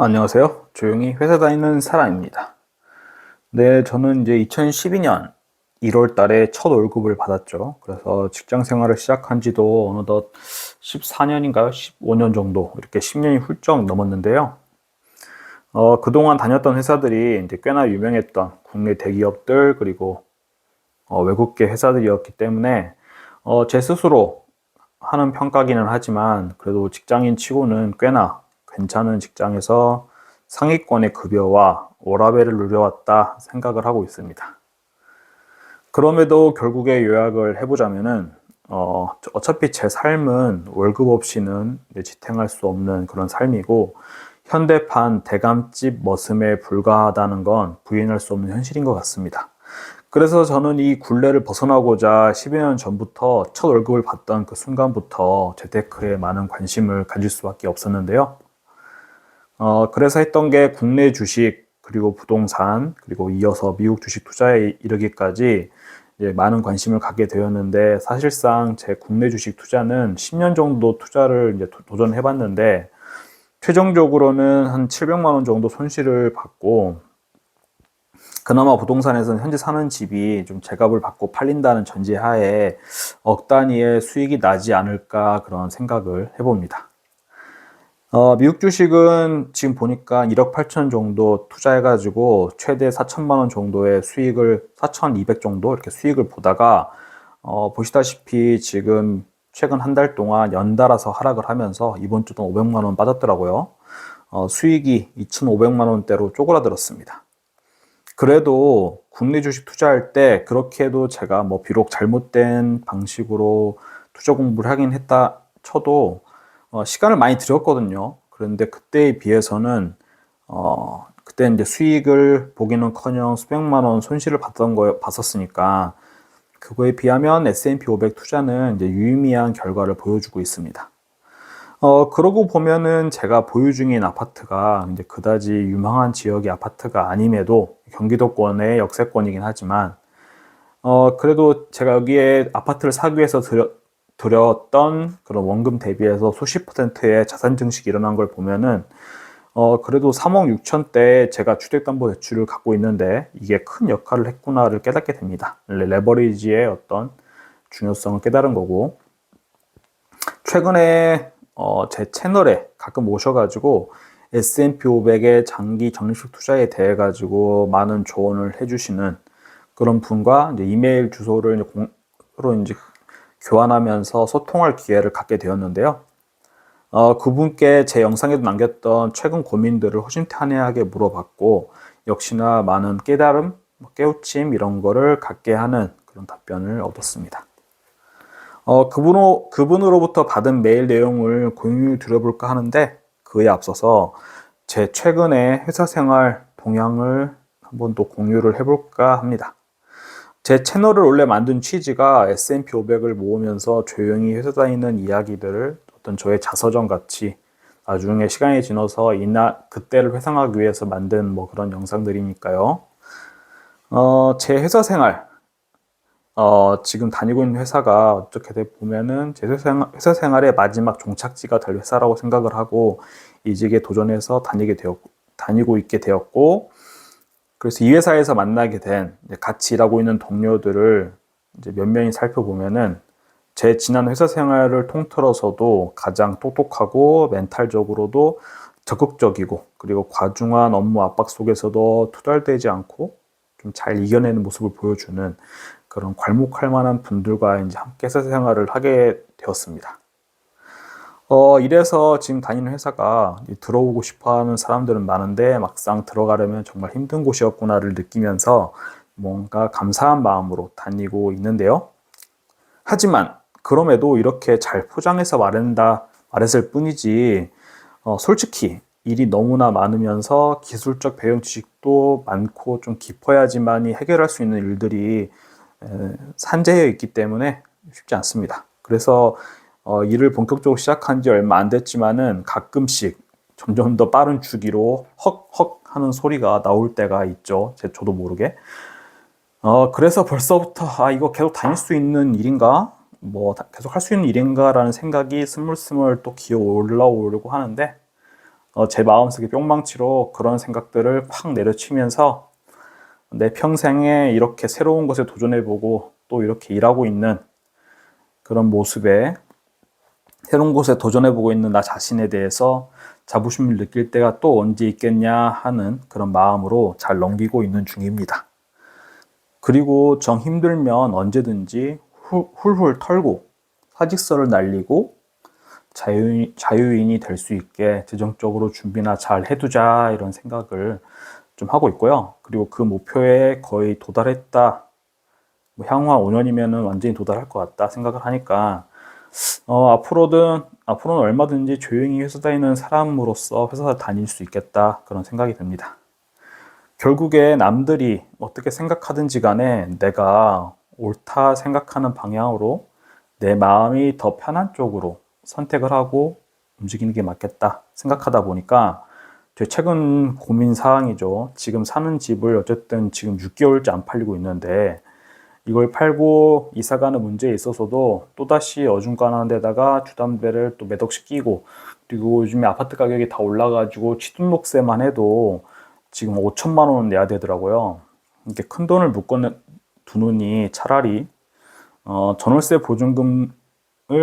안녕하세요. 조용히 회사 다니는 사람입니다. 네, 저는 이제 2012년 1월 달에 첫 월급을 받았죠. 그래서 직장 생활을 시작한 지도 어느덧 14년인가요? 15년 정도, 이렇게 10년이 훌쩍 넘었는데요. 어, 그동안 다녔던 회사들이 이제 꽤나 유명했던 국내 대기업들, 그리고 어, 외국계 회사들이었기 때문에 어, 제 스스로 하는 평가기는 하지만 그래도 직장인 치고는 꽤나 괜찮은 직장에서 상위권의 급여와 워라밸을 누려왔다 생각을 하고 있습니다. 그럼에도 결국에 요약을 해보자면은 어, 어차피 제 삶은 월급 없이는 지탱할 수 없는 그런 삶이고 현대판 대감집 머슴에 불과하다는 건 부인할 수 없는 현실인 것 같습니다. 그래서 저는 이 굴레를 벗어나고자 10여 년 전부터 첫 월급을 받던 그 순간부터 재테크에 많은 관심을 가질 수밖에 없었는데요. 어, 그래서 했던 게 국내 주식, 그리고 부동산, 그리고 이어서 미국 주식 투자에 이르기까지 이제 많은 관심을 갖게 되었는데 사실상 제 국내 주식 투자는 10년 정도 투자를 이제 도- 도전해 봤는데 최종적으로는 한 700만 원 정도 손실을 받고 그나마 부동산에서는 현재 사는 집이 좀 제값을 받고 팔린다는 전제하에 억 단위의 수익이 나지 않을까 그런 생각을 해봅니다. 어, 미국 주식은 지금 보니까 1억 8천 정도 투자해가지고 최대 4천만 원 정도의 수익을 4,200 정도 이렇게 수익을 보다가 어, 보시다시피 지금 최근 한 달 동안 연달아서 하락을 하면서 이번 주도 500만 원 빠졌더라고요. 어, 수익이 2,500만 원대로 쪼그라들었습니다. 그래도 국내 주식 투자할 때 그렇게 해도 제가 뭐 비록 잘못된 방식으로 투자 공부를 하긴 했다 쳐도 어, 시간을 많이 들였거든요. 그런데 그때에 비해서는 어, 그때 이제 수익을 보기는커녕 수백만 원 손실을 봤던 거 봤었으니까 그거에 비하면 S&P 500 투자는 이제 유의미한 결과를 보여주고 있습니다. 어, 그러고 보면은 제가 보유 중인 아파트가 이제 그다지 유망한 지역의 아파트가 아님에도 경기도권의 역세권이긴 하지만 어, 그래도 제가 여기에 아파트를 사기 위해서 들여, 들였던 그런 원금 대비해서 수십 퍼센트의 자산 증식이 일어난 걸 보면은 어, 그래도 3억 6천 대 제가 주택담보대출을 갖고 있는데 이게 큰 역할을 했구나를 깨닫게 됩니다. 레- 레버리지의 어떤 중요성을 깨달은 거고 최근에 어, 제 채널에 가끔 오셔가지고 S&P 500의 장기 적립식 투자에 대해 가지고 많은 조언을 해주시는 그런 분과 이제 이메일 주소를 이제 공, 서로 이제 교환하면서 소통할 기회를 갖게 되었는데요. 어, 그분께 제 영상에도 남겼던 최근 고민들을 허심탄회하게 물어봤고 역시나 많은 깨달음, 뭐 깨우침 이런 거를 갖게 하는 그런 답변을 얻었습니다. 어, 그분으로, 그분으로부터 받은 메일 내용을 공유 드려볼까 하는데 그에 앞서서 제 최근의 회사 생활 동향을 한번 또 공유를 해볼까 합니다. 제 채널을 원래 만든 취지가 S&P 500을 모으면서 조용히 회사 다니는 이야기들을 어떤 저의 자서전 같이 나중에 시간이 지나서 이나 그때를 회상하기 위해서 만든 뭐 그런 영상들이니까요. 어, 제 회사 생활 어, 지금 다니고 있는 회사가 어떻게 돼 보면은 제 회사, 생활, 회사 생활의 마지막 종착지가 될 회사라고 생각을 하고 이직에 도전해서 다니게 되었, 다니고 있게 되었고, 그래서 이 회사에서 만나게 된 같이 일하고 있는 동료들을 이제 몇 명이 살펴보면은 제 지난 회사 생활을 통틀어서도 가장 똑똑하고 멘탈적으로도 적극적이고 그리고 과중한 업무 압박 속에서도 투덜대지 않고 좀 잘 이겨내는 모습을 보여주는 그런 괄목할 만한 분들과 이제 함께 회사 생활을 하게 되었습니다. 어, 이래서 지금 다니는 회사가 이 들어오고 싶어 하는 사람들은 많은데 막상 들어가려면 정말 힘든 곳이었구나를 느끼면서 뭔가 감사한 마음으로 다니고 있는데요. 하지만 그럼에도 이렇게 잘 포장해서 말한다, 말했을 뿐이지, 어, 솔직히 일이 너무나 많으면서 기술적 배경 지식도 많고 좀 깊어야지만이 해결할 수 있는 일들이 에, 산재해 있기 때문에 쉽지 않습니다. 그래서 어, 일을 본격적으로 시작한 지 얼마 안 됐지만은 가끔씩 점점 더 빠른 주기로 헉헉 하는 소리가 나올 때가 있죠. 제 저도 모르게. 어, 그래서 벌써부터 아, 이거 계속 다닐 수 있는 일인가? 뭐 다- 계속 할 수 있는 일인가라는 생각이 스물스물 또 기어 올라오려고 하는데 어, 제 마음속에 뿅망치로 그런 생각들을 팍 내려치면서 내 평생에 이렇게 새로운 것에 도전해보고 또 이렇게 일하고 있는 그런 모습에 새로운 곳에 도전해보고 있는 나 자신에 대해서 자부심을 느낄 때가 또 언제 있겠냐 하는 그런 마음으로 잘 넘기고 있는 중입니다. 그리고 정 힘들면 언제든지 훌훌 털고 사직서를 날리고 자유, 자유인이 될 수 있게 재정적으로 준비나 잘 해두자 이런 생각을 좀 하고 있고요. 그리고 그 목표에 거의 도달했다. 뭐 향후 한 5년이면 완전히 도달할 것 같다 생각을 하니까 어, 앞으로든 앞으로는 얼마든지 조용히 회사 다니는 사람으로서 회사 다닐 수 있겠다 그런 생각이 듭니다. 결국에 남들이 어떻게 생각하든지 간에 내가 옳다 생각하는 방향으로 내 마음이 더 편한 쪽으로 선택을 하고 움직이는 게 맞겠다 생각하다 보니까 제 최근 고민 사항이죠. 지금 사는 집을 어쨌든 지금 6개월째 안 팔리고 있는데 이걸 팔고 이사 가는 문제에 있어서도 또다시 어중간한 데다가 주담배를 또몇 억씩 끼고 그리고 요즘에 아파트 가격이 다 올라가지고 취등록세만 해도 지금 5천만 원 내야 되더라고요. 이렇게 큰 돈을 묶어 두느니 차라리 어, 전월세 보증금을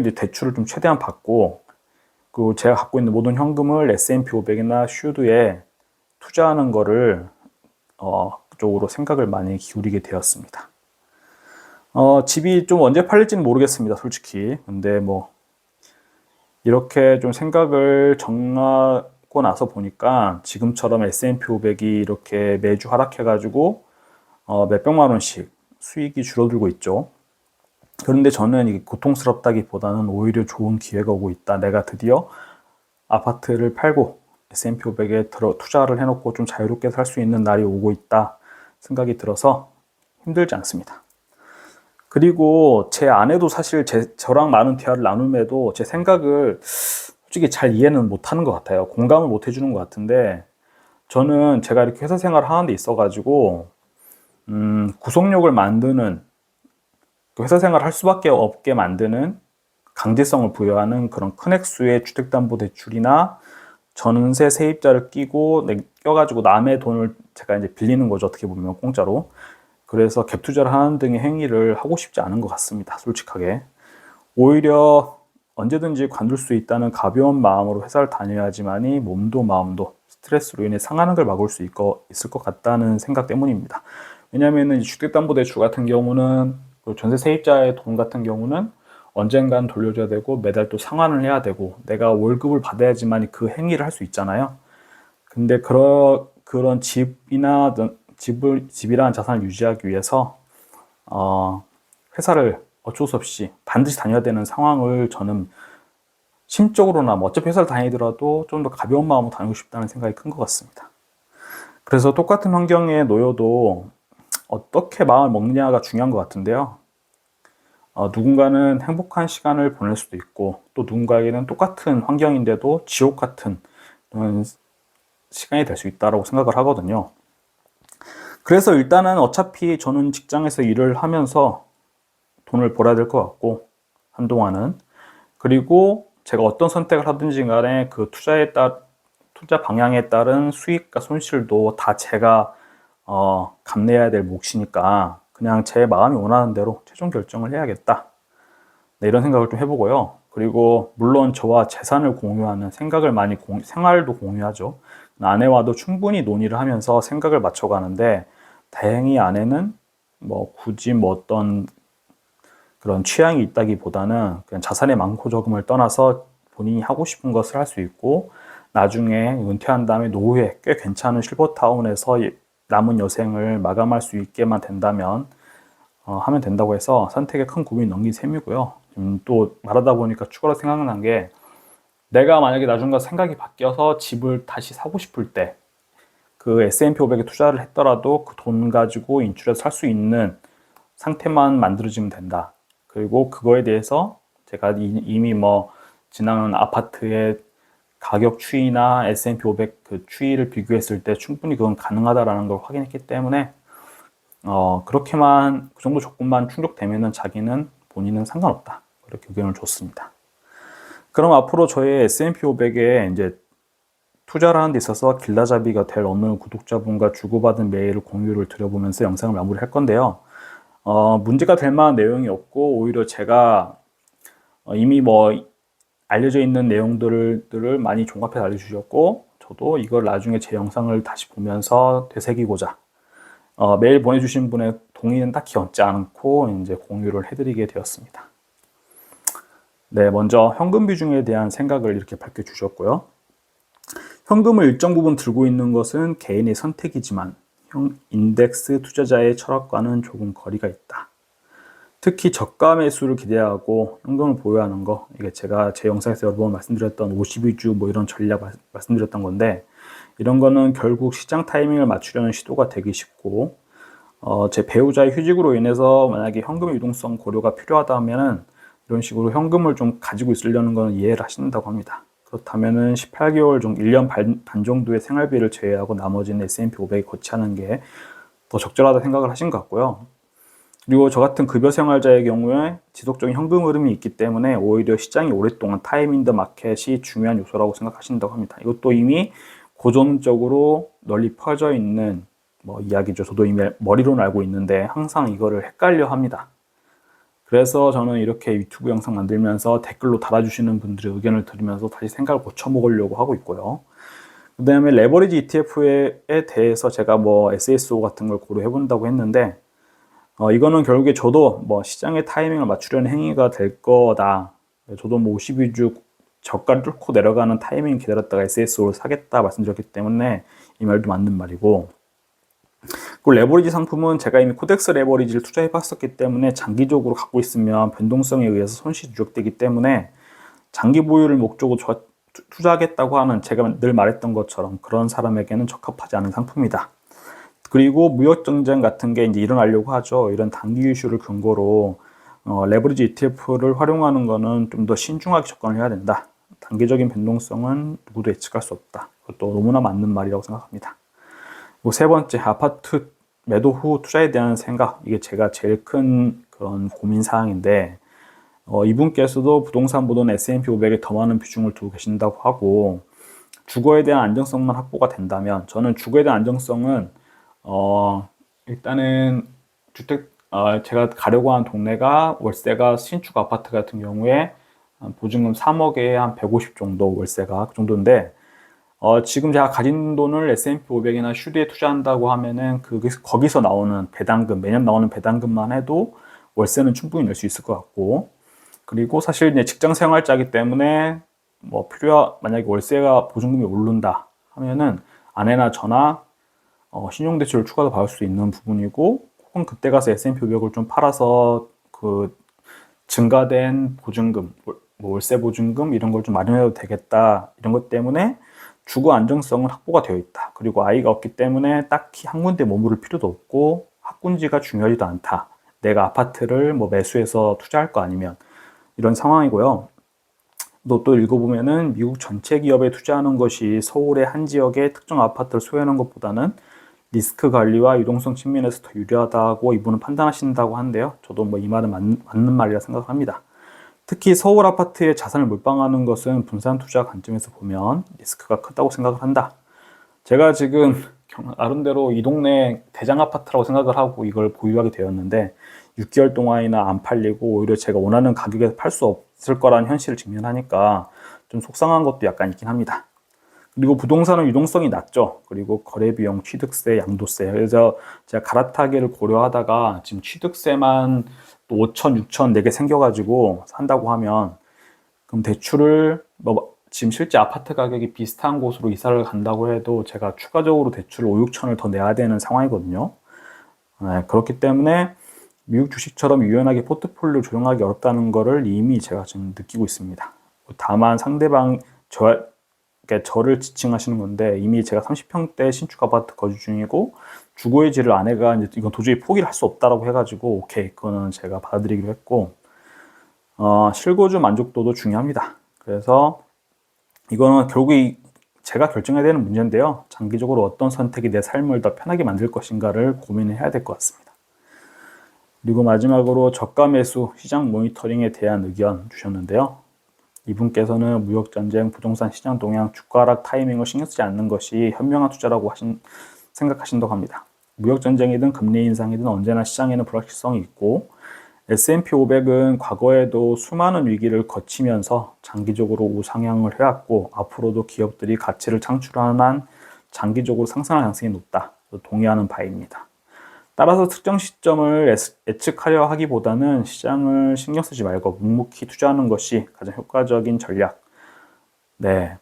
이제 대출을 좀 최대한 받고 그 제가 갖고 있는 모든 현금을 S&P 500이나 슈드에 투자하는 거를 어, 그쪽으로 생각을 많이 기울이게 되었습니다. 어, 집이 좀 언제 팔릴지는 모르겠습니다, 솔직히. 근데 뭐, 이렇게 좀 생각을 정하고 나서 보니까 지금처럼 S&P 500이 이렇게 매주 하락해가지고, 어, 몇백만 원씩 수익이 줄어들고 있죠. 그런데 저는 고통스럽다기보다는 오히려 좋은 기회가 오고 있다. 내가 드디어 아파트를 팔고 S&P 500에 들어 투자를 해놓고 좀 자유롭게 살 수 있는 날이 오고 있다 생각이 들어서 힘들지 않습니다. 그리고 제 아내도 사실 제, 저랑 많은 대화를 나눔에도 제 생각을 솔직히 잘 이해는 못하는 것 같아요. 공감을 못 해주는 것 같은데 저는 제가 이렇게 회사 생활을 하는 데 있어가지고 음, 구속력을 만드는 그 회사 생활을 할 수밖에 없게 만드는 강제성을 부여하는 그런 큰 액수의 주택담보대출이나 전세 세입자를 끼고 껴가지고 남의 돈을 제가 이제 빌리는 거죠. 어떻게 보면 공짜로. 그래서 갭 투자를 하는 등의 행위를 하고 싶지 않은 것 같습니다. 솔직하게. 오히려 언제든지 관둘 수 있다는 가벼운 마음으로 회사를 다녀야지만이 몸도 마음도 스트레스로 인해 상하는 걸 막을 수 있을 것 같다는 생각 때문입니다. 왜냐하면 주택담보대출 같은 경우는 전세 세입자의 돈 같은 경우는 언젠간 돌려줘야 되고 매달 또 상환을 해야 되고 내가 월급을 받아야지만 그 행위를 할 수 있잖아요. 근데 그런 그런 집이나 집을, 집이라는 자산을 유지하기 위해서, 어, 회사를 어쩔 수 없이 반드시 다녀야 되는 상황을 저는 심적으로나 뭐 어차피 회사를 다니더라도 좀 더 가벼운 마음으로 다니고 싶다는 생각이 큰 것 같습니다. 그래서 똑같은 환경에 놓여도 어떻게 마음을 먹느냐가 중요한 것 같은데요. 어, 누군가는 행복한 시간을 보낼 수도 있고 또 누군가에게는 똑같은 환경인데도 지옥 같은 시간이 될 수 있다고 생각을 하거든요. 그래서 일단은 어차피 저는 직장에서 일을 하면서 돈을 벌어야 될 것 같고, 한동안은. 그리고 제가 어떤 선택을 하든지 간에 그 투자에 따, 투자 방향에 따른 수익과 손실도 다 제가, 어, 감내해야 될 몫이니까 그냥 제 마음이 원하는 대로 최종 결정을 해야겠다. 네, 이런 생각을 좀 해보고요. 그리고 물론 저와 재산을 공유하는 생각을 많이 공, 생활도 공유하죠. 아내와도 충분히 논의를 하면서 생각을 맞춰가는데 다행히 아내는 뭐 굳이 뭐 어떤 그런 취향이 있다기보다는 그냥 자산의 많고 적음을 떠나서 본인이 하고 싶은 것을 할 수 있고 나중에 은퇴한 다음에 노후에 꽤 괜찮은 실버타운에서 남은 여생을 마감할 수 있게만 된다면 어, 하면 된다고 해서 선택에 큰 고민이 넘긴 셈이고요. 음, 또 말하다 보니까 추가로 생각난 게 내가 만약에 나중에 생각이 바뀌어서 집을 다시 사고 싶을 때 그 S&P 500에 투자를 했더라도 그 돈 가지고 인출해서 살 수 있는 상태만 만들어지면 된다. 그리고 그거에 대해서 제가 이미 뭐 지난 아파트의 가격 추이나 S&P 500 그 추이를 비교했을 때 충분히 그건 가능하다라는 걸 확인했기 때문에 어 그렇게만 그 정도 조건만 충족되면은 자기는 본인은 상관없다. 그렇게 의견을 줬습니다. 그럼 앞으로 저의 S&P 500에 이제 투자를 하는 데 있어서 길라잡이가 될 어느 구독자분과 주고받은 메일을 공유를 드려보면서 영상을 마무리할 건데요. 어, 문제가 될 만한 내용이 없고 오히려 제가 어, 이미 뭐 알려져 있는 내용들을 많이 종합해서 알려주셨고 저도 이걸 나중에 제 영상을 다시 보면서 되새기고자 어, 메일 보내주신 분의 동의는 딱히 얻지 않고 이제 공유를 해드리게 되었습니다. 네, 먼저 현금 비중에 대한 생각을 이렇게 밝혀주셨고요. 현금을 일정 부분 들고 있는 것은 개인의 선택이지만 인덱스 투자자의 철학과는 조금 거리가 있다. 특히 저가 매수를 기대하고 현금을 보유하는 거 이게 제가 제 영상에서 여러 번 말씀드렸던 52주 뭐 이런 전략 말씀드렸던 건데 이런 거는 결국 시장 타이밍을 맞추려는 시도가 되기 쉽고 어, 제 배우자의 휴직으로 인해서 만약에 현금 유동성 고려가 필요하다면은 이런 식으로 현금을 좀 가지고 있으려는 건 이해를 하신다고 합니다. 그렇다면은 18개월 정도, 1년 반, 반 정도의 생활비를 제외하고 나머지는 S&P 500에 거치하는 게 더 적절하다 생각을 하신 것 같고요. 그리고 저 같은 급여 생활자의 경우에 지속적인 현금 흐름이 있기 때문에 오히려 시장이 오랫동안 타임 인더 마켓이 중요한 요소라고 생각하신다고 합니다. 이것도 이미 고전적으로 널리 퍼져 있는 뭐 이야기죠. 저도 이미 머리로는 알고 있는데 항상 이거를 헷갈려 합니다. 그래서 저는 이렇게 유튜브 영상 만들면서 댓글로 달아주시는 분들의 의견을 들으면서 다시 생각을 고쳐먹으려고 하고 있고요. 그 다음에 레버리지 ETF에 대해서 제가 뭐 SSO 같은 걸 고려해 본다고 했는데, 어, 이거는 결국에 저도 뭐 시장의 타이밍을 맞추려는 행위가 될 거다. 저도 뭐 52주 저가를 뚫고 내려가는 타이밍 기다렸다가 SSO를 사겠다 말씀드렸기 때문에 이 말도 맞는 말이고, 그 레버리지 상품은 제가 이미 코덱스 레버리지를 투자해 봤었기 때문에 장기적으로 갖고 있으면 변동성에 의해서 손실이 누적되기 때문에 장기 보유를 목적으로 투자하겠다고 하는 제가 늘 말했던 것처럼 그런 사람에게는 적합하지 않은 상품이다. 그리고 무역 전쟁 같은 게 이제 일어나려고 하죠. 이런 단기 이슈를 근거로 어, 레버리지 ETF를 활용하는 거는 좀더 신중하게 접근을 해야 된다. 단기적인 변동성은 누구도 예측할 수 없다. 그것도 너무나 맞는 말이라고 생각합니다. 세 번째, 아파트 매도 후 투자에 대한 생각. 이게 제가 제일 큰 그런 고민 사항인데, 어, 이분께서도 부동산 보던 S&P 500에 더 많은 비중을 두고 계신다고 하고, 주거에 대한 안정성만 확보가 된다면, 저는 주거에 대한 안정성은, 어, 일단은 주택, 어, 제가 가려고 하는 동네가 월세가 신축 아파트 같은 경우에 보증금 3억에 한 150 정도 월세가 그 정도인데, 어, 지금 제가 가진 돈을 S&P 500이나 슈리에 투자한다고 하면은 그 거기서 나오는 배당금 매년 나오는 배당금만 해도 월세는 충분히 낼 수 있을 것 같고. 그리고 사실 이제 직장 생활자기 때문에 뭐 필요 만약에 월세가 보증금이 오른다 하면은 아내나 저나 어, 신용대출을 추가로 받을 수 있는 부분이고 혹은 그때 가서 S&P 500을 좀 팔아서 그 증가된 보증금 뭐 월세 보증금 이런 걸 좀 마련해도 되겠다. 이런 것 때문에 주거 안정성은 확보가 되어 있다. 그리고 아이가 없기 때문에 딱히 한 군데 머무를 필요도 없고 학군지가 중요하지도 않다. 내가 아파트를 뭐 매수해서 투자할 거 아니면 이런 상황이고요. 또, 또 읽어보면은 미국 전체 기업에 투자하는 것이 서울의 한 지역의 특정 아파트를 소유하는 것보다는 리스크 관리와 유동성 측면에서 더 유리하다고 이분은 판단하신다고 하는데요. 저도 뭐 이 말은 맞, 맞는 말이라 생각합니다. 특히 서울 아파트에 자산을 몰빵하는 것은 분산 투자 관점에서 보면 리스크가 크다고 생각을 한다. 제가 지금 나름대로 이 동네 대장 아파트라고 생각을 하고 이걸 보유하게 되었는데 6개월 동안이나 안 팔리고 오히려 제가 원하는 가격에 팔 수 없을 거라는 현실을 직면하니까 좀 속상한 것도 약간 있긴 합니다. 그리고 부동산은 유동성이 낮죠. 그리고 거래 비용, 취득세, 양도세. 그래서 제가 갈아타기를 고려하다가 지금 취득세만 또 5천, 6천 4개 생겨가지고 산다고 하면 그럼 대출을 뭐 지금 실제 아파트 가격이 비슷한 곳으로 이사를 간다고 해도 제가 추가적으로 대출을 5, 6천을 더 내야 되는 상황이거든요. 네, 그렇기 때문에 미국 주식처럼 유연하게 포트폴리오 조정하기 어렵다는 것을 이미 제가 지금 느끼고 있습니다. 다만 상대방 저, 저를 지칭하시는 건데 이미 제가 30평대 신축 아파트 거주 중이고 주거의 질을 아내가 이제 이건 도저히 포기를 할 수 없다라고 해가지고 오케이 그거는 제가 받아들이기로 했고 어, 실거주 만족도도 중요합니다. 그래서 이거는 결국 제가 결정해야 되는 문제인데요. 장기적으로 어떤 선택이 내 삶을 더 편하게 만들 것인가를 고민을 해야 될 것 같습니다. 그리고 마지막으로 저가 매수 시장 모니터링에 대한 의견 주셨는데요. 이분께서는 무역 전쟁, 부동산 시장 동향, 주가 하락 타이밍을 신경 쓰지 않는 것이 현명한 투자라고 하신 생각하신다고 합니다. 무역 전쟁이든 금리 인상이든 언제나 시장에는 불확실성이 있고 S&P 500은 과거에도 수많은 위기를 거치면서 장기적으로 우상향을 해왔고 앞으로도 기업들이 가치를 창출하는 한 장기적으로 상승할 가능성이 높다. 동의하는 바입니다. 따라서 특정 시점을 예측하려 하기보다는 시장을 신경 쓰지 말고 묵묵히 투자하는 것이 가장 효과적인 전략. 네.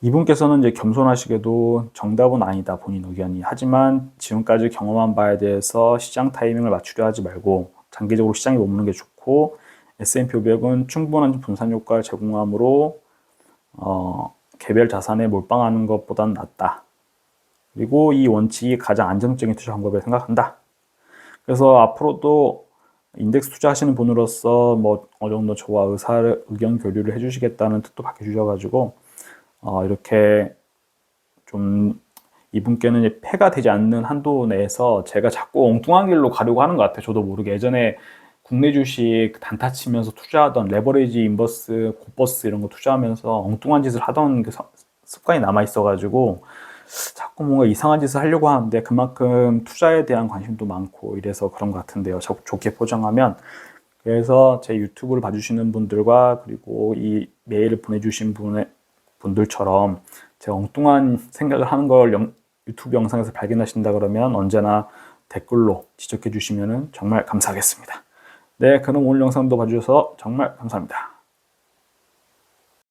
이분께서는 이제 겸손하시게도 정답은 아니다 본인 의견이 하지만 지금까지 경험한 바에 대해서 시장 타이밍을 맞추려 하지 말고 장기적으로 시장에 머무는 게 좋고 S&P 500은 충분한 분산 효과를 제공하므로 어, 개별 자산에 몰빵하는 것보단 낫다. 그리고 이 원칙이 가장 안정적인 투자 방법을 생각한다. 그래서 앞으로도 인덱스 투자하시는 분으로서 뭐 어느 정도 저와 의사를 의견 교류를 해주시겠다는 뜻도 밝혀주셔가지고 어, 이렇게 좀 이분께는 폐가 되지 않는 한도 내에서 제가 자꾸 엉뚱한 길로 가려고 하는 것 같아요. 저도 모르게 예전에 국내 주식 단타 치면서 투자하던 레버리지 인버스, 고버스 이런 거 투자하면서 엉뚱한 짓을 하던 그 습관이 남아 있어가지고 자꾸 뭔가 이상한 짓을 하려고 하는데 그만큼 투자에 대한 관심도 많고 이래서 그런 것 같은데요. 좋게 포장하면 그래서 제 유튜브를 봐주시는 분들과 그리고 이 메일을 보내주신 분의 분들처럼 제가 엉뚱한 생각을 하는 걸 영, 유튜브 영상에서 발견하신다 그러면 언제나 댓글로 지적해 주시면 정말 감사하겠습니다. 네, 그럼 오늘 영상도 봐주셔서 정말 감사합니다.